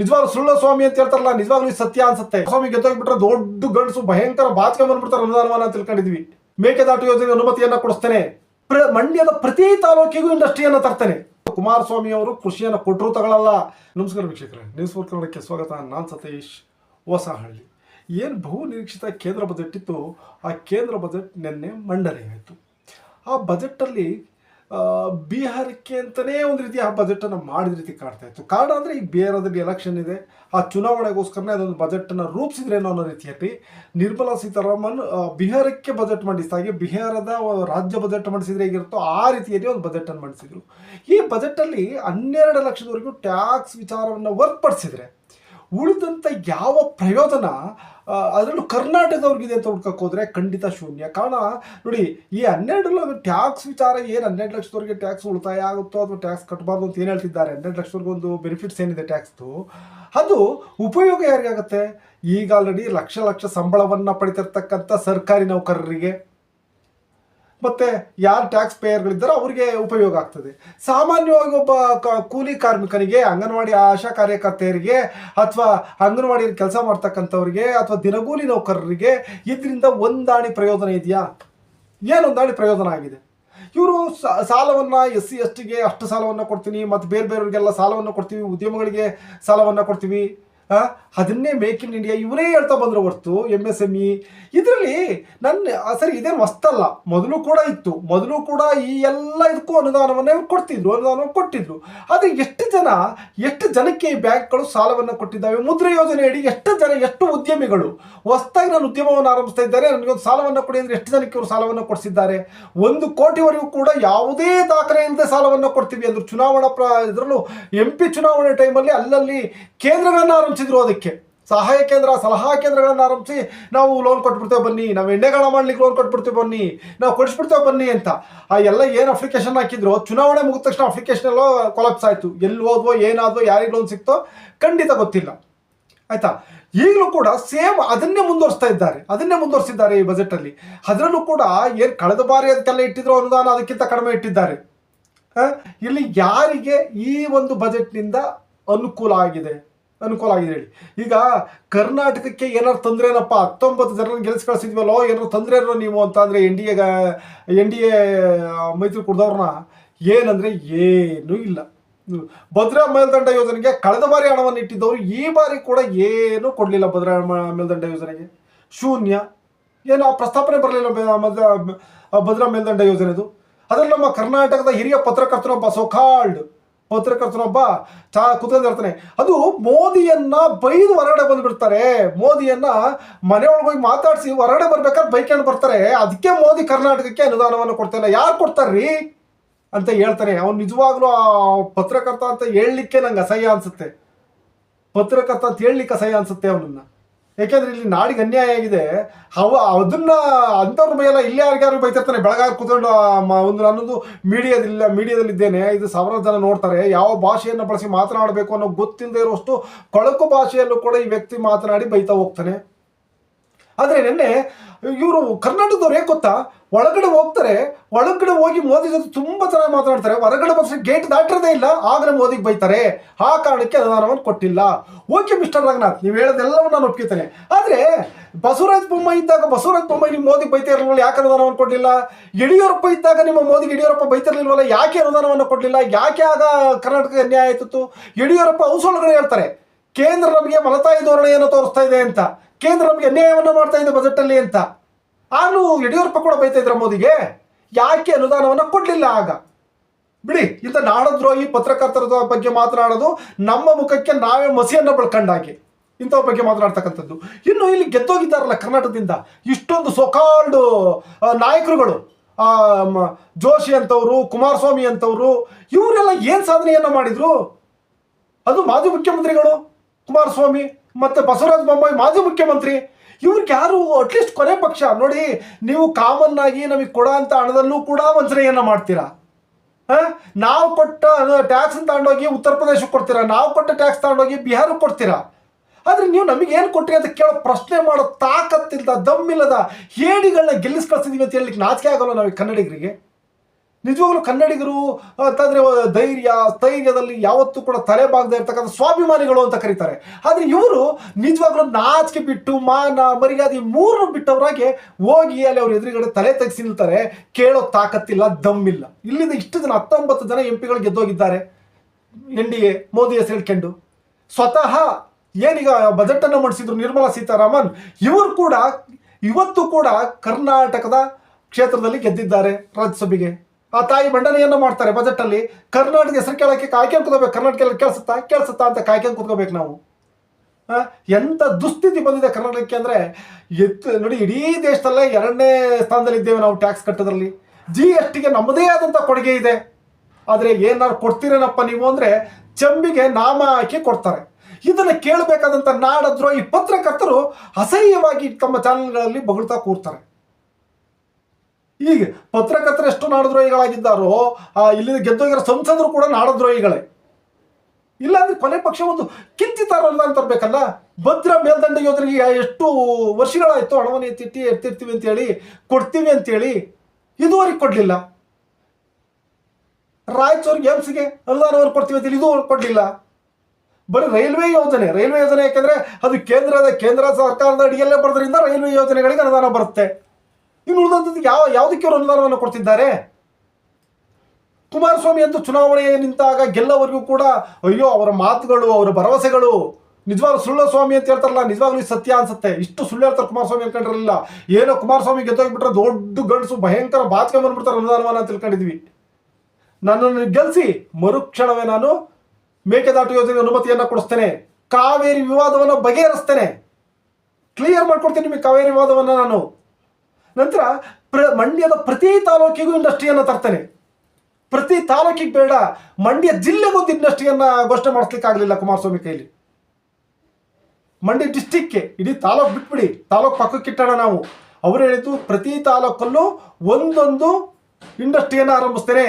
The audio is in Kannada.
ನಿಜವಾಗ್ಲೂ ಸುಳ್ಳ ಸ್ವಾಮಿ ಅಂತ ಹೇಳ್ತಾರಲ್ಲ, ನಿಜವಾಗ್ಲೂ ಸತ್ಯ ಅನ್ಸುತ್ತೆ. ಸ್ವಾಮಿ ಗೆದ್ದೋಗ್ಬಿಟ್ರೆ ದೊಡ್ಡ ಗಂಡಸು ಭಯಂಕರ ಬಾಚ್ಕೊಂಡ್ ಬಂದ್ಬಿಡ್ತಾರೆ ಅನುದಾನವನ್ನ ತಿಳ್ಕೊಂಡಿದ್ವಿ. ಮೇಕೆದಾಟು ಯೋಜನೆ ಅನುಮತಿಯನ್ನ ಕೊಡಿಸ್ತೇನೆ. ಮಂಡ್ಯದ ಪ್ರತಿ ತಾಲೂಕಿಗೂ ಇಂಡಸ್ಟ್ರಿಯನ್ನ ತರ್ತೇನೆ. ಕುಮಾರಸ್ವಾಮಿ ಅವರು ಕೃಷಿಯನ್ನು ಕೊಟ್ಟರು ತಗೊಳ್ಳಲ್ಲ ನಮಸ್ಕಾರ ವೀಕ್ಷಕರೇ, ನ್ಯೂಸ್ ಫೋರ್ ಕನ್ನಡಕ್ಕೆ ಸ್ವಾಗತ. ನಾನು ಸತೀಶ್ ಹೊಸಹಳ್ಳಿ. ಏನು ಬಹು ನಿರೀಕ್ಷಿತ ಕೇಂದ್ರ ಬಜೆಟ್ ಇತ್ತು, ಆ ಕೇಂದ್ರ ಬಜೆಟ್ ನಿನ್ನೆ ಮಂಡನೆ ಆಯಿತು. ಆ ಬಜೆಟಲ್ಲಿ ಬಿಹಾರಕ್ಕೆ ಅಂತಲೇ ಒಂದು ರೀತಿ ಆ ಬಜೆಟನ್ನು ಮಾಡಿದ ರೀತಿ ಕಾಣ್ತಾ ಇತ್ತು. ಕಾರಣ ಅಂದರೆ ಈ ಬಿಹಾರದಲ್ಲಿ ಎಲೆಕ್ಷನ್ ಇದೆ. ಆ ಚುನಾವಣೆಗೋಸ್ಕರನೇ ಅದೊಂದು ಬಜೆಟನ್ನು ರೂಪಿಸಿದ್ರೇನೋ ಅನ್ನೋ ರೀತಿಯಲ್ಲಿ ನಿರ್ಮಲಾ ಸೀತಾರಾಮನ್ ಬಿಹಾರಕ್ಕೆ ಬಜೆಟ್ ಮಂಡಿಸಿದಾಗೆ ಬಿಹಾರದ ರಾಜ್ಯ ಬಜೆಟ್ ಮಂಡಿಸಿದ್ರೆ ಹೇಗಿರುತ್ತೋ ಆ ರೀತಿಯಲ್ಲಿ ಒಂದು ಬಜೆಟನ್ನು ಮಂಡಿಸಿದ್ರು. ಈ ಬಜೆಟಲ್ಲಿ ಹನ್ನೆರಡು ಲಕ್ಷದವರೆಗೂ ಟ್ಯಾಕ್ಸ್ ವಿಚಾರವನ್ನು ಹೊರತುಪಡಿಸಿದ್ರೆ ಉಳಿದಂಥ ಯಾವ ಪ್ರಯೋಜನ ಅದರಲ್ಲೂ ಕರ್ನಾಟಕದವ್ರಿಗಿದೆ ಅಂತ ಹುಡ್ಕಕ್ಕೆ ಹೋದರೆ ಖಂಡಿತ ಶೂನ್ಯ. ಕಾರಣ, ನೋಡಿ, ಈ ಹನ್ನೆರಡು ಲಕ್ಷ ಟ್ಯಾಕ್ಸ್ ವಿಚಾರ, ಏನು ಹನ್ನೆರಡು ಲಕ್ಷದವರೆಗೆ ಟ್ಯಾಕ್ಸ್ ಉಳಿತಾಯ ಆಗುತ್ತೋ ಅಥವಾ ಟ್ಯಾಕ್ಸ್ ಕಟ್ಟಬಾರ್ದು ಅಂತ ಏನು ಹೇಳ್ತಿದ್ದಾರೆ? ಹನ್ನೆರಡು ಲಕ್ಷದವರೆಗೆ ಒಂದು ಬೆನಿಫಿಟ್ಸ್ ಏನಿದೆ ಟ್ಯಾಕ್ಸ್ದು? ಅದು ಉಪಯೋಗ ಯಾರಿಗಾಗುತ್ತೆ? ಈಗ ಆಲ್ರೆಡಿ ಲಕ್ಷ ಲಕ್ಷ ಸಂಬಳವನ್ನು ಪಡಿತಿರ್ತಕ್ಕಂಥ ಸರ್ಕಾರಿ ನೌಕರರಿಗೆ. ಮತ್ತೆ ಯಾರು ಟ್ಯಾಕ್ಸ್ ಪೇಯರ್ಗಳಿದ್ದಾರೋ ಅವರಿಗೆ ಉಪಯೋಗ ಆಗ್ತದೆ. ಸಾಮಾನ್ಯವಾಗಿ ಒಬ್ಬ ಕೂಲಿ ಕಾರ್ಮಿಕನಿಗೆ ಅಂಗನವಾಡಿ ಆಶಾ ಕಾರ್ಯಕರ್ತೆಯರಿಗೆ ಅಥವಾ ಅಂಗನವಾಡಿಯಲ್ಲಿ ಕೆಲಸ ಮಾಡ್ತಕ್ಕಂಥವ್ರಿಗೆ ಅಥವಾ ದಿನಗೂಲಿ ನೌಕರರಿಗೆ ಇದರಿಂದ ಒಂದಾಣಿ ಪ್ರಯೋಜನ ಇದೆಯಾ? ಏನೊಂದಾಣಿ ಪ್ರಯೋಜನ ಆಗಿದೆ? ಇವರು ಸಾಲವನ್ನು ಎಸ್ ಸಿ ಎಸ್ ಟಿಗೆ ಅಷ್ಟು ಸಾಲವನ್ನು ಕೊಡ್ತೀನಿ, ಮತ್ತು ಬೇರೆ ಬೇರೆಯವರಿಗೆಲ್ಲ ಸಾಲವನ್ನು ಕೊಡ್ತೀವಿ, ಉದ್ಯಮಗಳಿಗೆ ಸಾಲವನ್ನು ಕೊಡ್ತೀವಿ. ಅದನ್ನೇ ಮೇಕ್ ಇನ್ ಇಂಡಿಯಾ ಇವರೇ ಹೇಳ್ತಾ ಬಂದರು ಹೊರ್ತು ಎಂ ಎಸ್ ಎಂ ಇ ಇದರಲ್ಲಿ ನನ್ನ ಸರಿ, ಇದೇನು ಹೊಸ್ತಲ್ಲ. ಮೊದಲು ಕೂಡ ಇತ್ತು. ಮೊದಲು ಕೂಡ ಈ ಎಲ್ಲ ಇದಕ್ಕೂ ಅನುದಾನವನ್ನೇ ಕೊಡ್ತಿದ್ರು, ಅನುದಾನವನ್ನು ಕೊಟ್ಟಿದ್ರು. ಆದರೆ ಎಷ್ಟು ಜನ, ಎಷ್ಟು ಜನಕ್ಕೆ ಈ ಬ್ಯಾಂಕ್ಗಳು ಸಾಲವನ್ನು ಕೊಟ್ಟಿದ್ದಾವೆ? ಮುದ್ರಾ ಯೋಜನೆ ಅಡಿ ಎಷ್ಟು ಜನ, ಎಷ್ಟು ಉದ್ಯಮಿಗಳು? ಹೊಸ್ತಾಗಿ ನಾನು ಉದ್ಯಮವನ್ನು ಆರಂಭಿಸ್ತಾ ಇದ್ದಾರೆ, ನನಗೊಂದು ಸಾಲವನ್ನು ಕೊಡಿ ಅಂದರೆ ಎಷ್ಟು ಜನಕ್ಕೆ ಇವರು ಸಾಲವನ್ನು ಕೊಡಿಸಿದ್ದಾರೆ? ಒಂದು ಕೋಟಿವರೆಗೂ ಕೂಡ ಯಾವುದೇ ದಾಖಲೆ ಇಲ್ಲದೆ ಸಾಲವನ್ನು ಕೊಡ್ತೀವಿ ಅಂದರು ಚುನಾವಣಾ ಪ್ರ, ಇದರಲ್ಲೂ ಎಂ ಪಿ ಚುನಾವಣೆ ಟೈಮಲ್ಲಿ ಅಲ್ಲಲ್ಲಿ ಕೇಂದ್ರಗಳನ್ನು ಆರಂಭಿಸಿದ್ರು ಅದಕ್ಕೆ. ಸಹಾಯ ಕೇಂದ್ರ, ಸಲಹಾ ಕೇಂದ್ರಗಳನ್ನು ಆರಂಭಿಸಿ, ನಾವು ಲೋನ್ ಕೊಟ್ಬಿಡ್ತೇವೆ ಬನ್ನಿ, ನಾವು ಎಣ್ಣೆಗಳ ಮಾಡ್ಲಿಕ್ಕೆ ಲೋನ್ ಕೊಟ್ಬಿಡ್ತೇವೆ ಬನ್ನಿ, ನಾವು ಕೊಡಿಸ್ಬಿಡ್ತೇವೆ ಬನ್ನಿ ಅಂತ. ಆ ಎಲ್ಲ ಏನು ಅಪ್ಲಿಕೇಶನ್ ಹಾಕಿದ್ರು, ಚುನಾವಣೆ ಮುಗಿದ ತಕ್ಷಣ ಅಪ್ಲಿಕೇಶನ್ ಎಲ್ಲ ಕೊಲಾಪ್ಸ್ ಆಯಿತು. ಎಲ್ಲಿ ಹೋದ್ವೋ, ಏನಾದ್ವೋ, ಯಾರಿಗೆ ಲೋನ್ ಸಿಕ್ತೋ, ಖಂಡಿತ ಗೊತ್ತಿಲ್ಲ. ಆಯ್ತಾ? ಈಗಲೂ ಕೂಡ ಸೇಮ್ ಅದನ್ನೇ ಮುಂದುವರಿಸ್ತಾ ಇದ್ದಾರೆ. ಅದನ್ನೇ ಮುಂದುವರಿಸಿದ್ದಾರೆ ಈ ಬಜೆಟಲ್ಲಿ ಅದರಲ್ಲೂ ಕೂಡ ಏನು ಕಳೆದ ಬಾರಿ ಅದಕ್ಕೆಲ್ಲ ಇಟ್ಟಿದ್ರು ಅನುದಾನ, ಅದಕ್ಕಿಂತ ಕಡಿಮೆ ಇಟ್ಟಿದ್ದಾರೆ. ಇಲ್ಲಿ ಯಾರಿಗೆ ಈ ಒಂದು ಬಜೆಟ್ನಿಂದ ಅನುಕೂಲ ಆಗಿದೆ? ಅನುಕೂಲ ಆಗಿದೆ ಹೇಳಿ. ಈಗ ಕರ್ನಾಟಕಕ್ಕೆ ಏನಾರು ತೊಂದರೆ ಏನಪ್ಪ? ಹತ್ತೊಂಬತ್ತು ಜನರನ್ನು ಗೆಲ್ಸಿ ಕಳಿಸಿದ್ವಲ್ಲೋ ಏನಾರು ತೊಂದರೆ ನೀವು ಅಂತ ಅಂದರೆ N D A N D A ಮೈತ್ರಿ ಕುಡ್ದವ್ರನ್ನ ಏನಂದರೆ ಏನೂ ಇಲ್ಲ. ಭದ್ರಾ ಮೇಲ್ದಂಡ ಯೋಜನೆಗೆ ಕಳೆದ ಬಾರಿ ಹಣವನ್ನು ಇಟ್ಟಿದ್ದವರು ಈ ಬಾರಿ ಕೂಡ ಏನೂ ಕೊಡಲಿಲ್ಲ ಭದ್ರಾ ಮೇಲ್ದಂಡ ಯೋಜನೆಗೆ. ಶೂನ್ಯ. ಏನು ಆ ಪ್ರಸ್ತಾಪನೆ ಬರಲಿಲ್ಲ ಭದ್ರಾ ಮೇಲ್ದಂಡ ಯೋಜನೆದು. ಅದರಲ್ಲಿ ನಮ್ಮ ಕರ್ನಾಟಕದ ಹಿರಿಯ ಪತ್ರಕರ್ತನೊಬ್ಬ ಸೊಕಾಲ್ಡ್ ಪತ್ರಕರ್ತನೊಬ್ಬ ಚಾ ಕುತ್ಕೊಂಡಿರ್ತಾನೆ ಅದು ಮೋದಿಯನ್ನ ಬೈದು ಹೊರಗಡೆ ಬಂದ್ಬಿಡ್ತಾರೆ. ಮೋದಿಯನ್ನ ಮನೆಯೊಳಗೆ ಹೋಗಿ ಮಾತಾಡಿಸಿ ಹೊರಗಡೆ ಬರ್ಬೇಕಾದ್ರೆ ಬೈಕೊಂಡು ಬರ್ತಾರೆ. ಅದಕ್ಕೆ ಮೋದಿ ಕರ್ನಾಟಕಕ್ಕೆ ಅನುದಾನವನ್ನು ಕೊಡ್ತಾ ಯಾರು ಕೊಡ್ತಾರ್ರಿ? ಅಂತ ಹೇಳ್ತಾರೆ. ಅವ್ನು ನಿಜವಾಗ್ಲೂ ಆ ಪತ್ರಕರ್ತ ಅಂತ ಹೇಳಲಿಕ್ಕೆ ನಂಗೆ ಅಸಹ್ಯ ಅನ್ಸುತ್ತೆ. ಪತ್ರಕರ್ತ ಅಂತ ಹೇಳಲಿಕ್ಕೆ ಅಸಹ್ಯ ಅನ್ಸುತ್ತೆ ಅವನನ್ನ. ಯಾಕೆಂದ್ರೆ ಇಲ್ಲಿ ನಾಡಿಗೆ ಅನ್ಯಾಯ ಆಗಿದೆ. ಅವ, ಅದನ್ನ ಅಂಥವ್ರ ಮೇಲೆ ಇಲ್ಲಿ ಯಾರಿಗಾರು ಬೈತಿರ್ತಾನೆ? ಬೆಳಗಾವಿ ಕೂತ್ಕೊಂಡು ಒಂದು ನಾನೊಂದು ಮೀಡಿಯಾದಿಲ್ಲ, ಮೀಡಿಯಾದಲ್ಲಿದ್ದೇನೆ. ಇದು ಸಾವಿರಾರು ಜನ ನೋಡ್ತಾರೆ. ಯಾವ ಭಾಷೆಯನ್ನು ಬಳಸಿ ಮಾತನಾಡಬೇಕು ಅನ್ನೋ ಗೊತ್ತಿಲ್ಲದೆ ಇರುವಷ್ಟು ಕೊಳಕು ಭಾಷೆಯಲ್ಲೂ ಕೂಡ ಈ ವ್ಯಕ್ತಿ ಮಾತನಾಡಿ ಬೈತಾ ಹೋಗ್ತಾನೆ. ಆದರೆ ನಿನ್ನೆ ಇವರು ಕರ್ನಾಟಕದವ್ರು ಹೇಗೆ ಗೊತ್ತಾ? ಒಳಗಡೆ ಹೋಗ್ತಾರೆ, ಒಳಗಡೆ ಹೋಗಿ ಮೋದಿ ಜೊತೆ ತುಂಬ ಚೆನ್ನಾಗಿ ಮಾತನಾಡ್ತಾರೆ ಹೊರಗಡೆ ಬರ್ಸಿ ಗೇಟ್ ದಾಟಿರೋದೇ ಇಲ್ಲ ಆಗಲೇ ಮೋದಿಗೆ ಬೈತಾರೆ. ಆ ಕಾರಣಕ್ಕೆ ಅನುದಾನವನ್ನು ಕೊಟ್ಟಿಲ್ಲ. ಓಕೆ, ಮಿಸ್ಟರ್ ರಂಗನಾಥ್, ನೀವು ಹೇಳೋದೆಲ್ಲವೂ ನಾನು ಒಪ್ಪಿತಾನೆ ಆದರೆ ಬಸವರಾಜ ಬೊಮ್ಮಾಯಿ ಇದ್ದಾಗ ಬಸವರಾಜ ಬೊಮ್ಮಾಯಿ ನಿಮ್ಮ ಮೋದಿಗೆ ಬೈತಾ ಇರಲಿಲ್ಲ ಯಾಕೆ ಅನುದಾನವನ್ನು ಕೊಡಲಿಲ್ಲ? ಯಡಿಯೂರಪ್ಪ ಇದ್ದಾಗ ನಿಮ್ಮ ಮೋದಿಗೆ ಯಡಿಯೂರಪ್ಪ ಬೈತಿರ್ಲಿಲ್ವಲ್ಲ, ಯಾಕೆ ಅನುದಾನವನ್ನು ಕೊಡಲಿಲ್ಲ? ಯಾಕೆ ಆಗ ಕರ್ನಾಟಕ ಅನ್ಯಾಯ ಆಯ್ತಿತ್ತು? ಯಡಿಯೂರಪ್ಪ ಹೌಸ್ ಹೇಳ್ತಾರೆ, ಕೇಂದ್ರ ನಮಗೆ ಮಲತಾಯಿ ಧೋರಣೆಯನ್ನು ತೋರಿಸ್ತಾ ಇದೆ ಅಂತ. ಕೇಂದ್ರ ನಮಗೆ ಅನ್ಯಾಯವನ್ನು ಮಾಡ್ತಾ ಇದೆ ಬಜೆಟಲ್ಲಿ ಅಂತ. ಆಗಲೂ ಯಡಿಯೂರಪ್ಪ ಕೂಡ ಬೈತಾ ಇದ್ರ ಮೋದಿಗೆ. ಯಾಕೆ ಅನುದಾನವನ್ನು ಕೊಡಲಿಲ್ಲ ಆಗ? ಬಿಡಿ, ಇಂಥ ನಾಡದ್ರೋಹಿ ಪತ್ರಕರ್ತರ ಬಗ್ಗೆ ಮಾತನಾಡೋದು ನಮ್ಮ ಮುಖಕ್ಕೆ ನಾವೇ ಮಸಿಯನ್ನು ಬಳ್ಕೊಂಡಾಗೆ ಇಂಥವ್ರ ಬಗ್ಗೆ ಮಾತನಾಡ್ತಕ್ಕಂಥದ್ದು. ಇನ್ನು ಇಲ್ಲಿ ಗೆದ್ದೋಗಿದ್ದಾರಲ್ಲ ಕರ್ನಾಟಕದಿಂದ, ಇಷ್ಟೊಂದು ಸೊಕಾಲ್ಡ್ ನಾಯಕರುಗಳು. ಜೋಶಿ ಅಂತವರು, ಕುಮಾರಸ್ವಾಮಿ ಅಂತವರು, ಇವರೆಲ್ಲ ಏನು ಸಾಧನೆಯನ್ನು ಮಾಡಿದ್ರು? ಅದು ಮಾಜಿ ಮುಖ್ಯಮಂತ್ರಿಗಳು, ಕುಮಾರಸ್ವಾಮಿ. ಮತ್ತೆ ಬಸವರಾಜ ಬೊಮ್ಮಾಯಿ ಮಾಜಿ ಮುಖ್ಯಮಂತ್ರಿ, ಇವ್ರಿಗೆ ಯಾರು ಅಟ್ಲೀಸ್ಟ್ ಕೊನೆ ಪಕ್ಷ? ನೋಡಿ, ನೀವು ಕಾಮನ್ ಆಗಿ ನಮಗೆ ಕೊಡೋ ಅಂತ ಹಣದಲ್ಲೂ ಕೂಡ ವಂಚನೆಯನ್ನು ಮಾಡ್ತೀರಾ? ಹಾಂ? ನಾವು ಕೊಟ್ಟ ಟ್ಯಾಕ್ಸ್ ತಗೊಂಡೋಗಿ ಉತ್ತರ ಪ್ರದೇಶಕ್ಕೆ ಕೊಡ್ತೀರಾ? ನಾವು ಕೊಟ್ಟ ಟ್ಯಾಕ್ಸ್ ತಗೊಂಡೋಗಿ ಬಿಹಾರಕ್ಕೆ ಕೊಡ್ತೀರಾ? ಆದರೆ ನೀವು ನಮಗೆ ಏನು ಕೊಟ್ಟಿರಿ ಅಂತ ಕೇಳೋ ಪ್ರಶ್ನೆ ಮಾಡೋ ತಾಕತ್ತಿಲ್ಲದ ದಮ್ಮಿಲ್ಲದ ಹೇಡಿಗಳನ್ನ ಗೆಲ್ಲಿಸ್ಕೊಳ್ತಿದ್ದೀವಿ ಅಂತ ಹೇಳಲಿಕ್ಕೆ ನಾಚಿಕೆ ಆಗಲ್ಲ ನಾವು ಕನ್ನಡಿಗರಿಗೆ? ನಿಜವಾಗ್ಲೂ ಕನ್ನಡಿಗರು ಅಂತಂದ್ರೆ ಧೈರ್ಯ, ಸ್ಥೈರ್ಯದಲ್ಲಿ ಯಾವತ್ತೂ ಕೂಡ ತಲೆ ಬಾಗದೆ ಇರ್ತಕ್ಕಂಥ ಸ್ವಾಭಿಮಾನಿಗಳು ಅಂತ ಕರೀತಾರೆ. ಆದ್ರೆ ಇವರು ನಿಜವಾಗ್ಲೂ ನಾಚಿಕೆ ಬಿಟ್ಟು, ಮಾನ, ಮರ್ಯಾದೆ ಮೂರನ್ನು ಬಿಟ್ಟವರಾಗೆ ಹೋಗಿ ಅಲ್ಲಿ ಅವ್ರ ಎದುರುಗಡೆ ತಲೆ ತೆಗೆಸಿ ನಿಲ್ತಾರೆ. ಕೇಳೋ ತಾಕತ್ತಿಲ್ಲ ದಮ್ಮಿಲ್ಲ ಇಲ್ಲಿಂದ ಇಷ್ಟು ಜನ, ಹತ್ತೊಂಬತ್ತು ಜನ ಎಂ ಪಿಗಳು ಗೆದ್ದೋಗಿದ್ದಾರೆ. ಎನ್ ಡಿ ಎ, ಮೋದಿ ಹೆಸರು ಹೇಳ್ಕೊಂಡು. ಸ್ವತಃ ಏನೀಗ ಬಜೆಟ್ ಅನ್ನು ಮಂಡಿಸಿದ್ರು ನಿರ್ಮಲಾ ಸೀತಾರಾಮನ್, ಇವರು ಕೂಡ, ಇವತ್ತು ಕೂಡ ಕರ್ನಾಟಕದ ಕ್ಷೇತ್ರದಲ್ಲಿ ಗೆದ್ದಿದ್ದಾರೆ ರಾಜ್ಯಸಭೆಗೆ. ಆ ತಾಯಿ ಮಂಡನೆಯನ್ನು ಮಾಡ್ತಾರೆ ಬಜೆಟ್ ಅಲ್ಲಿ ಕರ್ನಾಟಕ ಹೆಸರು ಕೇಳಕ್ಕೆ ಕಾಯ್ಕೊಂಡು ಕೂತ್ಕೋಬೇಕು. ಕರ್ನಾಟಕ ಕೇಳಿಸುತ್ತಾ ಕೇಳಿಸುತ್ತಾ ಅಂತ ಕಾಯ್ಕೊಂಡು ಕೂತ್ಕೋಬೇಕು ನಾವು. ಎಂಥ ದುಸ್ಥಿತಿ ಬಂದಿದೆ ಕರ್ನಾಟಕಕ್ಕೆ ಅಂದ್ರೆ ಎತ್ತು ನೋಡಿ ಇಡೀ ದೇಶದಲ್ಲೇ ಎರಡನೇ ಸ್ಥಾನದಲ್ಲಿ ಇದ್ದೇವೆ ನಾವು ಟ್ಯಾಕ್ಸ್ ಕಟ್ಟೋದ್ರಲ್ಲಿ. ಜಿ ಎಸ್ ಟಿಗೆ ನಮ್ಮದೇ ಆದಂಥ ಕೊಡುಗೆ ಇದೆ. ಆದರೆ ಏನಾರು ಕೊಡ್ತೀರೇನಪ್ಪ ನೀವು ಅಂದ್ರೆ, ಚಂಬಿಗೆ ನಾಮ ಹಾಕಿ ಕೊಡ್ತಾರೆ. ಇದನ್ನ ಕೇಳಬೇಕಾದಂಥ ಈ ಪತ್ರಕರ್ತರು ಅಸಹ್ಯವಾಗಿ ತಮ್ಮ ಚಾನೆಲ್ಗಳಲ್ಲಿ ಬೊಗಳ್ತಾ ಕೂರ್ತಾರೆ. ಈಗ ಪತ್ರಕರ್ತರು ಎಷ್ಟು ನಾಡದ್ರೋಹಿಗಳಾಗಿದ್ದಾರೋ ಇಲ್ಲಿ ಗೆದ್ದೋಗಿರೋ ಸಂಸದರು ಕೂಡ ನಾಡದ್ರೋಹಿಗಳೇ. ಇಲ್ಲಾಂದ್ರೆ ಕೊನೆ ಪಕ್ಷ ಒಂದು ಕಿಂಚಿತಾರಲ್ಲ ಅಂತ ತರಬೇಕಲ್ಲ? ಭದ್ರ ಮೇಲ್ದಂಡ ಯೋಧರಿಗೆ ಎಷ್ಟು ವರ್ಷಗಳಾಯ್ತು ಹಣವನ್ನು ಎತ್ತಿಟ್ಟಿ ಎತ್ತಿರ್ತೀವಿ ಅಂತೇಳಿ, ಕೊಡ್ತೀವಿ ಅಂತೇಳಿ ಇದುವರೆಗೆ ಕೊಡಲಿಲ್ಲ. ರಾಯಚೂರಿಗೆ ಏಮ್ಸ್ಗೆ ಅನುದಾನವನ್ನು ಕೊಡ್ತೀವಿ ಅಂತೇಳಿ ಇದು ಕೊಡಲಿಲ್ಲ. ಬರೀ ರೈಲ್ವೆ ಯೋಜನೆ ರೈಲ್ವೆ ಯೋಜನೆ ಯಾಕೆಂದ್ರೆ ಅದು ಕೇಂದ್ರದ, ಕೇಂದ್ರ ಸರ್ಕಾರದ ಅಡಿಯಲ್ಲೇ ಬರೋದ್ರಿಂದ ರೈಲ್ವೆ ಯೋಜನೆಗಳಿಗೆ ಅನುದಾನ ಬರುತ್ತೆ. ಇನ್ನು ಉಳಿದಂಥದ್ದು ಯಾವ, ಯಾವುದಕ್ಕೆ ಅವರು ಅನುದಾನವನ್ನು ಕೊಡ್ತಿದ್ದಾರೆ? ಕುಮಾರಸ್ವಾಮಿ ಅಂತ ಚುನಾವಣೆ ನಿಂತಾಗ ಗೆಲ್ಲವರೆಗೂ ಕೂಡ, ಅಯ್ಯೋ, ಅವರ ಮಾತುಗಳು, ಅವರ ಭರವಸೆಗಳು, ನಿಜವಾಗ್ಲೂ ಸುಳ್ಳು ಸ್ವಾಮಿ ಅಂತ ಹೇಳ್ತಾರಲ್ಲ, ನಿಜವಾಗ್ಲೂ ಸತ್ಯ ಅನ್ಸುತ್ತೆ. ಇಷ್ಟು ಸುಳ್ಳು ಹೇಳ್ತಾರೆ ಕುಮಾರಸ್ವಾಮಿ ಅನ್ಕೊಂಡಿರಲಿಲ್ಲ. ಏನೋ ಕುಮಾರಸ್ವಾಮಿ ಗೆದ್ದೋಗ್ಬಿಟ್ರೆ ದೊಡ್ಡ ಗಂಡಸು, ಭಯಂಕರ ಬಾಚಿಕೆ ಬಂದ್ಬಿಡ್ತಾರೆ ಅನುದಾನವನ್ನ ತಿಳ್ಕೊಂಡಿದ್ವಿ. ನನ್ನನ್ನು ಗೆಲ್ಲಿಸಿ ಮರುಕ್ಷಣವೇ ನಾನು ಮೇಕೆದಾಟು ಯೋಜನೆ ಅನುಮತಿಯನ್ನು ಕೊಡಿಸ್ತೇನೆ. ಕಾವೇರಿ ವಿವಾದವನ್ನು ಬಗೆಹರಿಸ್ತೇನೆ. ಕ್ಲಿಯರ್ ಮಾಡ್ಕೊಡ್ತೀನಿ ನಿಮಗೆ ಕಾವೇರಿ ವಿವಾದವನ್ನು ನಾನು. ನಂತರ ಪ್ರ ಮಂಡ್ಯದ ಪ್ರತಿ ತಾಲೂಕಿಗೂ ಇಂಡಸ್ಟ್ರಿಯನ್ನು ತರ್ತೇನೆ. ಪ್ರತಿ ತಾಲೂಕಿಗೆ ಬೇಡ, ಮಂಡ್ಯ ಜಿಲ್ಲೆಗೊಂದು ಇಂಡಸ್ಟ್ರಿಯನ್ನು ಘೋಷಣೆ ಮಾಡಿಸ್ಲಿಕ್ಕೆ ಆಗಲಿಲ್ಲ ಕುಮಾರಸ್ವಾಮಿ ಕೈಲಿ. ಮಂಡ್ಯ ಡಿಸ್ಟಿಕ್ಗೆ ಇಡೀ ತಾಲೂಕು ಬಿಟ್ಬಿಡಿ, ತಾಲೂಕು ಪಕ್ಕಕ್ಕೆ ಇಟ್ಟೋಣ ನಾವು. ಅವರು ಹೇಳಿದ್ದು ಪ್ರತಿ ತಾಲೂಕಲ್ಲೂ ಒಂದೊಂದು ಇಂಡಸ್ಟ್ರಿಯನ್ನು ಆರಂಭಿಸ್ತೇನೆ.